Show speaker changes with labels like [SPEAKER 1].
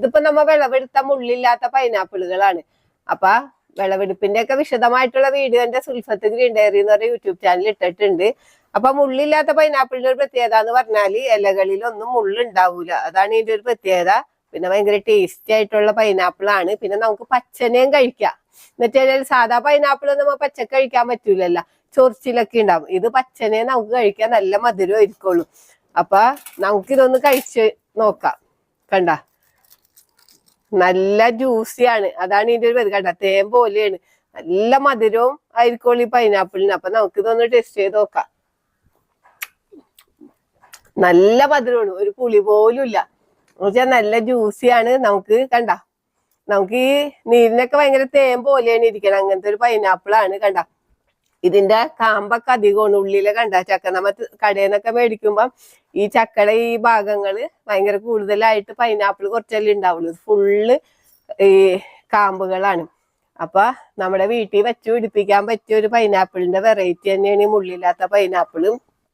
[SPEAKER 1] ഇതിപ്പോ നമ്മ വിളവെടുത്ത മുള്ളില്ലാത്ത പൈനാപ്പിളുകളാണ് അപ്പൊ വിളവെടുപ്പിന്റെ ഒക്കെ വിശദമായിട്ടുള്ള വീഡിയോ എന്റെ സുൽഫത്ത് ഗ്രീൻ ഡയറി എന്ന് പറയുന്ന യൂട്യൂബ് ചാനൽ ഇട്ടിട്ടുണ്ട്. അപ്പൊ മുള്ളില്ലാത്ത പൈനാപ്പിളിന്റെ ഒരു പ്രത്യേകത എന്ന് പറഞ്ഞാൽ ഇലകളിലൊന്നും മുള്ളുണ്ടാവൂല. അതാണ് ഇതിന്റെ ഒരു പ്രത്യേകത. പിന്നെ ഭയങ്കര ടേസ്റ്റി ആയിട്ടുള്ള പൈനാപ്പിൾ ആണ്. പിന്നെ നമുക്ക് പച്ചനെയും കഴിക്കാം. എന്നുവെച്ചാൽ സാധാ പൈനാപ്പിൾ നമ്മൾ പച്ചക്ക് കഴിക്കാൻ പറ്റൂലല്ലോ. ചൊറിച്ചിലൊക്കെ ഉണ്ടാവും. ഇത് പച്ചനെ നമുക്ക് കഴിക്കാൻ നല്ല മധുരം ഇരിക്കുള്ളൂ അപ്പൊ നമുക്കിതൊന്ന് കഴിച്ച് നോക്കാം. കണ്ട? നല്ല ജ്യൂസിയാണ് അതാണ് ഇതിന്റെ ഒരു പരിഗണന തേൻ പോലെയാണ്. നല്ല മധുരവും ആയിരിക്കുള്ളൂ ഈ പൈനാപ്പിളിന് അപ്പൊ നമുക്ക് ഇതൊന്ന് ടേസ്റ്റ് ചെയ്ത് നോക്കാം. നല്ല മധുരമാണ്. ഒരു പുളി പോലും ഇല്ല. എന്നുവെച്ചാൽ നല്ല ജ്യൂസിയാണ് നമുക്ക് കണ്ട. നമുക്ക് ഈ നീരിനൊക്കെ ഭയങ്കര തേൻ പോലെയാണ് ഇരിക്കണം അങ്ങനത്തെ ഒരു പൈനാപ്പിൾ ആണ് കണ്ട. ഇതിന്റെ കാമ്പൊക്കെ അധികമാണ് ഉള്ളിലെ കണ്ട ചക്ക നമ്മ കടയിൽ മേടിക്കുമ്പം ഈ ചക്കയുടെ ഈ ഭാഗങ്ങൾ ഭയങ്കര കൂടുതലായിട്ട് പൈനാപ്പിൾ കുറച്ചല്ലേ ഉണ്ടാവുള്ളൂ ഫുള്ള് ഈ കാമ്പുകളാണ്. അപ്പൊ നമ്മുടെ വീട്ടിൽ വെച്ച് പിടിപ്പിക്കാൻ പറ്റിയ ഒരു പൈനാപ്പിളിന്റെ വെറൈറ്റി തന്നെയാണ് ഈ മുള്ളില്ലാത്ത പൈനാപ്പിളും